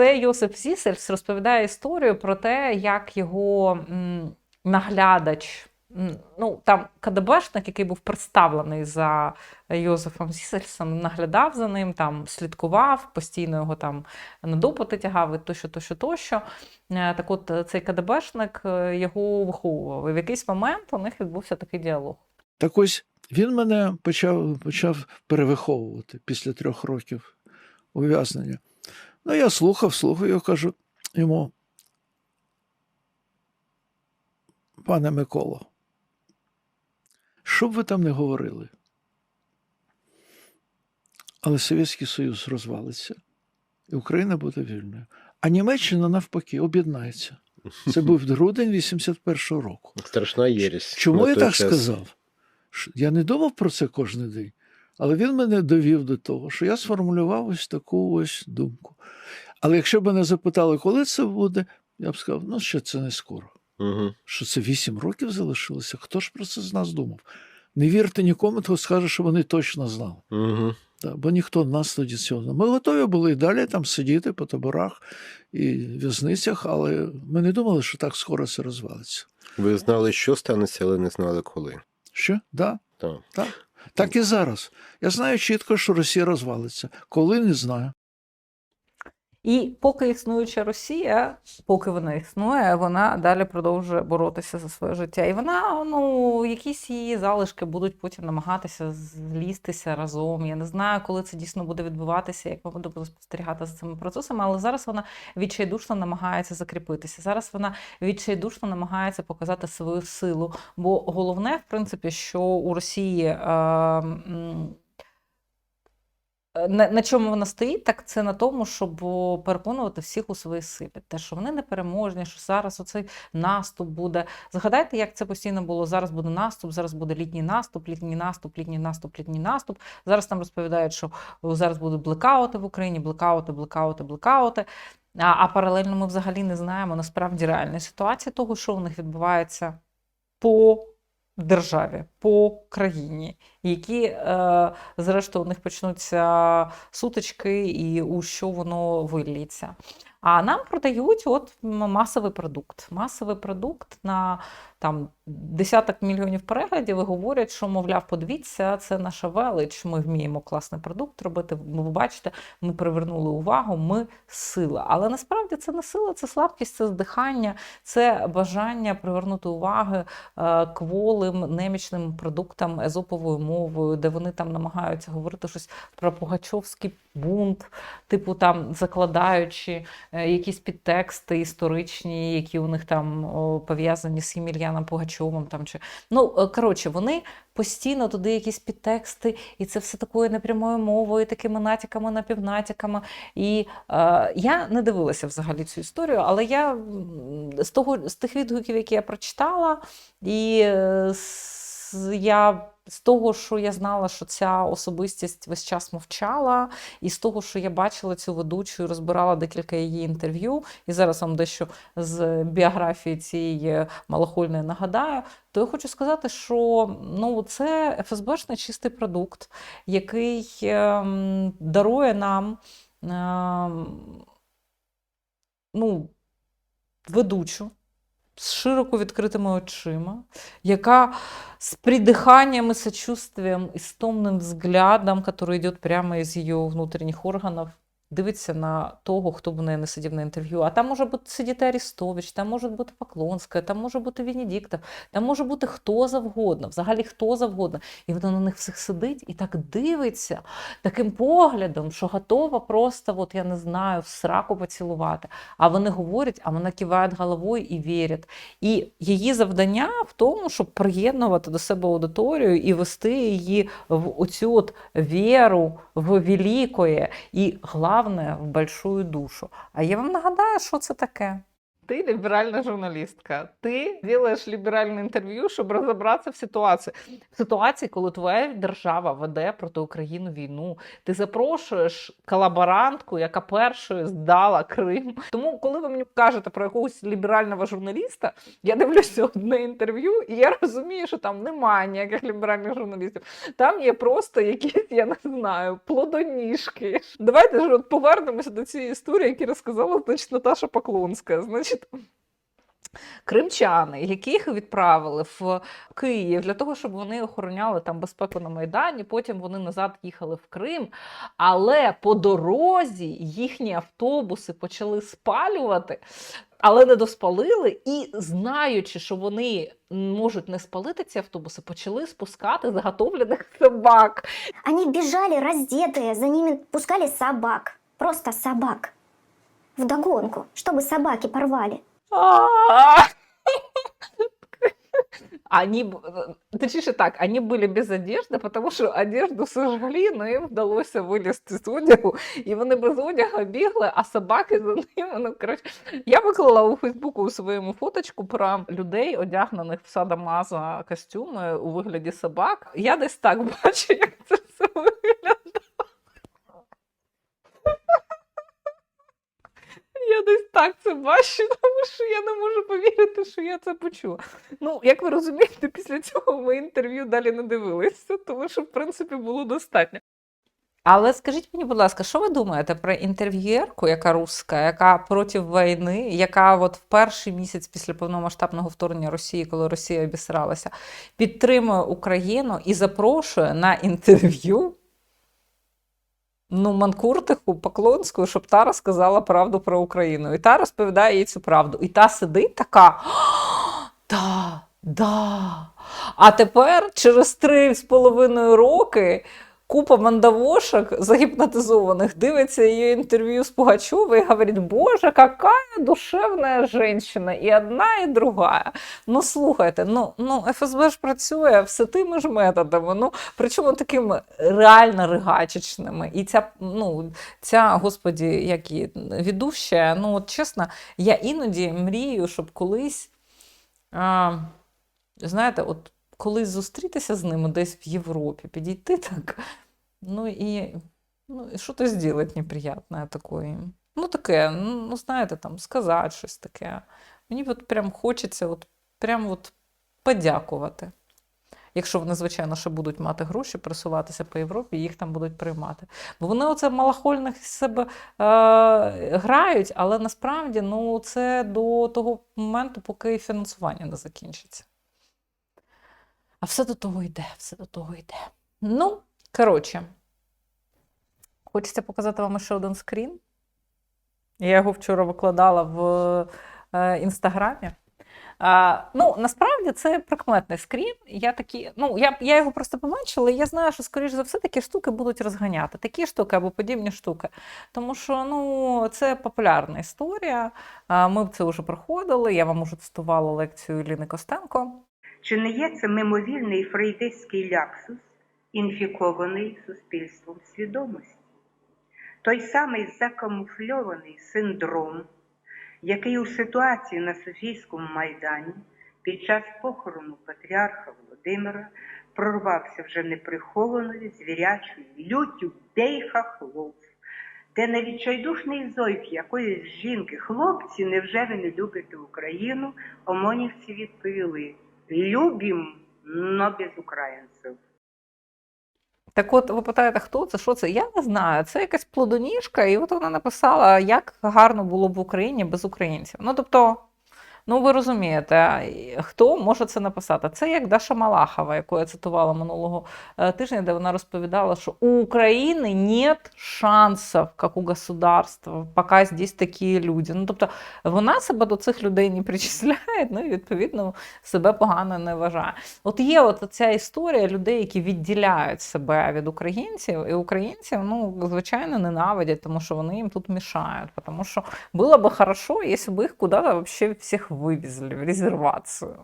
це Йосип Зісельс розповідає історію про те, як його наглядач. Ну, там КДБшник, який був представлений за Йозефом Зісельсом, наглядав за ним, там слідкував, постійно його там на допити тягав, і тощо, тощо, тощо. Е, Так от е, цей КДБшник е, його виховував. І в якийсь момент у них відбувся такий діалог. Так ось він мене почав, почав перевиховувати після трьох років ув'язнення. Ну, я слухав, слухаю, кажу йому, пане Миколо, що б ви там не говорили? Але Совєтський Союз розвалиться, і Україна буде вільною. А Німеччина навпаки об'єднається. Це був грудень 81-го року. Страшна єресь. Чому я так час. сказав? Я не думав про це кожен день, але він мене довів до того, що я сформулював ось таку ось думку. Але якщо б мене запитали, коли це буде, я б сказав, ну ще це не скоро. Угу. Що це вісім років залишилося? Хто ж про це з нас думав? Не вірте нікому, хто скаже, що вони точно знали. Угу. Так, бо ніхто нас тоді цього не. Ми готові були і далі там сидіти по таборах і в'язницях, але ми не думали, що так скоро це розвалиться. Ви знали, що станеться, але не знали коли. Що? Да, Так. Так. Так і зараз. Я знаю чітко, що Росія розвалиться. Коли не знаю. І поки існуюча Росія, поки вона існує, вона далі продовжує боротися за своє життя. І вона, ну, якісь її залишки будуть потім намагатися злістися разом. Я не знаю, коли це дійсно буде відбуватися, як ми будемо спостерігати за цими процесами, але зараз вона відчайдушно намагається закріпитися. Зараз вона відчайдушно намагається показати свою силу. Бо головне, в принципі, що у Росії. Е, на, на чому вона стоїть, так це на тому, щоб переконувати всіх у своїй силі. Те, що вони непереможні, що зараз оцей наступ буде. Згадайте, як це постійно було. Зараз буде наступ, зараз буде літній наступ, літній наступ, літній наступ, літній наступ. Зараз нам розповідають, що зараз будуть блекаути в Україні, блекаути, блекаути, блекаути. А, а паралельно ми взагалі не знаємо насправді реальної ситуації того, що у них відбувається по державі, по країні, які, е, зрештою, у них почнуться сутички і у що воно виліться. А нам продають от масовий продукт. Масовий продукт на там десяток мільйонів переглядів і говорять, що, мовляв, подивіться, це наша велич. Ми вміємо класний продукт робити. Ви бачите, ми привернули увагу, ми сила. Але насправді це не сила, це слабкість, це здихання, це бажання привернути увагу е, кволим немічним продуктам езоповою мовою, де вони там намагаються говорити щось про Пугачовський бунт, типу там закладаючи якісь підтексти історичні, які у них там пов'язані з Ємельяном Пугачовим. Там, чи... Ну, е, коротше, вони постійно туди якісь підтексти, і це все такою непрямою мовою, такими натяками, напівнатяками. І е, я не дивилася взагалі цю історію, але я з того з тих відгуків, які я прочитала, і е, з, я з того, що я знала, що ця особистість весь час мовчала, і з того, що я бачила цю ведучу і розбирала декілька її інтерв'ю, і зараз вам дещо з біографії цієї малохольної нагадаю, то я хочу сказати, що ну, це ФСБшний чистий продукт, який ем, дарує нам ем, ну, ведучу з широко відкритими очима, яка с придыханием и сочувствием и стомным взглядом, который йде прямо із її внутрішніх органів, дивиться на того, хто у неї не сидів на інтерв'ю. А там може бути сидіти Арістович, там може бути Поклонська, там може бути Венедіктов, там може бути хто завгодно, взагалі хто завгодно. І вона на них всіх сидить і так дивиться таким поглядом, що готова просто, от я не знаю, в сраку поцілувати. А вони говорять, а вона киває головою і вірять. І її завдання в тому, щоб приєднувати до себе аудиторію і вести її в оцю от віру в великое і головне в большую душу. А я вам нагадаю, що це таке. Ты либеральная журналістка. Ти делаєш ліберальне інтерв'ю, щоб розібратися в ситуації. В ситуації, коли твоя держава веде проти України війну, ти запрошуєш колаборантку, яка першою здала Крим. Тому, коли ви мені кажете про якогось ліберального журналіста, я дивлюся одне інтерв'ю, і я розумію, що там немає ніяких ліберальних журналістів. Там є просто якісь, я не знаю, плодоніжки. Давайте ж повернемося до цієї історії, яку розказала значить, Наташа Поклонська. Значить, Кримчани, яких відправили в Київ для того, щоб вони охороняли там безпеку на Майдані. Потім вони назад їхали в Крим. Але по дорозі їхні автобуси почали спалювати, але не доспалили. І знаючи, що вони можуть не спалити ці автобуси, почали спускати заготовлених собак. Они бежали раздетые, за ними пускали собак. Просто собак Вдогонку, чтобы собаки порвали. А! Они, б- точніше так, они были без одежды, потому що одежду сожгли, но їм вдалося вилізти з одягу, і вони без одягу бігли, а собаки за ними. Ну, коротше, я виклала у Фейсбуку у своєму фоточку про людей, одягнених в садомаза костюми у вигляді собак. Я десь так бачу, як це все виглядає. Я десь так це бачу, тому що я не можу повірити, що я це почула. Ну, як ви розумієте, після цього ми інтерв'ю далі не дивилися, тому що, в принципі, було достатньо. Але скажіть мені, будь ласка, що ви думаєте про інтерв'єрку, яка руска, яка проти війни, яка от в перший місяць після повномасштабного вторгнення Росії, коли Росія обісралася, підтримує Україну і запрошує на інтерв'ю ну, Манкуртиху Поклонську, щоб та розказала правду про Україну. І та розповідає їй цю правду. І та сидить така. Та, да. А тепер через три з половиною роки купа мандавошок загіпнотизованих дивиться її інтерв'ю з Пугачовою і говорить, боже, какая душевна жінка, і одна, і друга. Ну слухайте, ну, ну ФСБ ж працює все тими ж методами, ну причому такими реально ригачечними. І ця, ну, ця, господі, як її, ведуща, ну от чесно, я іноді мрію, щоб колись, а, знаєте, от колись зустрітися з ними десь в Європі, підійти так, ну і, ну, і що-то зробити неприятне такое. Ну, таке, ну, знаєте, там, сказати щось таке. Мені от прям хочеться от, прям от подякувати. Якщо вони, звичайно, ще будуть мати гроші, просуватися по Європі, їх там будуть приймати. Бо вони оце малахольних себе е, грають, але насправді ну, це до того моменту, поки фінансування не закінчиться. А все до того йде, все до того йде. Ну, коротше, хочеться показати вам ще один скрін. Я його вчора викладала в е, інстаграмі. А, ну, насправді це прикметний скрін. Я такі, ну, я, я його просто побачила, і я знаю, що, скоріш за все, такі штуки будуть розганяти. Такі штуки або подібні штуки. Тому що ну, це популярна історія. А, ми це вже проходили. Я вам уже цитувала лекцію Ліни Костенко. Чи не є це мимовільний фрейдистський ляпсус, інфікований суспільством свідомості? Той самий закамуфльований синдром, який у ситуації на Софійському майдані під час похорону патріарха Володимира прорвався вже неприхованою звірячою люттю дейха хлоп, де на відчайдушний зойк якоїсь жінки хлопці, невже ви не любите Україну? Омонівці відповіли Любім, но без українців. Так от, ви питаєте, хто це? Що це? Я не знаю. Це якась плодоніжка, і от вона написала, як гарно було б в Україні без українців. Ну, тобто, ну ви розумієте, хто може це написати? Це як Даша Малахова, яку я цитувала минулого е, тижня, де вона розповідала, що у України нет шансів, як у государства, поки здесь такі люди. Ну, тобто, вона себе до цих людей не причисляє, ну і відповідно себе погано не вважає. От є от ця історія людей, які відділяють себе від українців, і українців, ну, звичайно, ненавидять, тому що вони їм тут мішають. Тому що було б хорошо, якщо б їх куди-то вообще всіх вивезли в резервацію.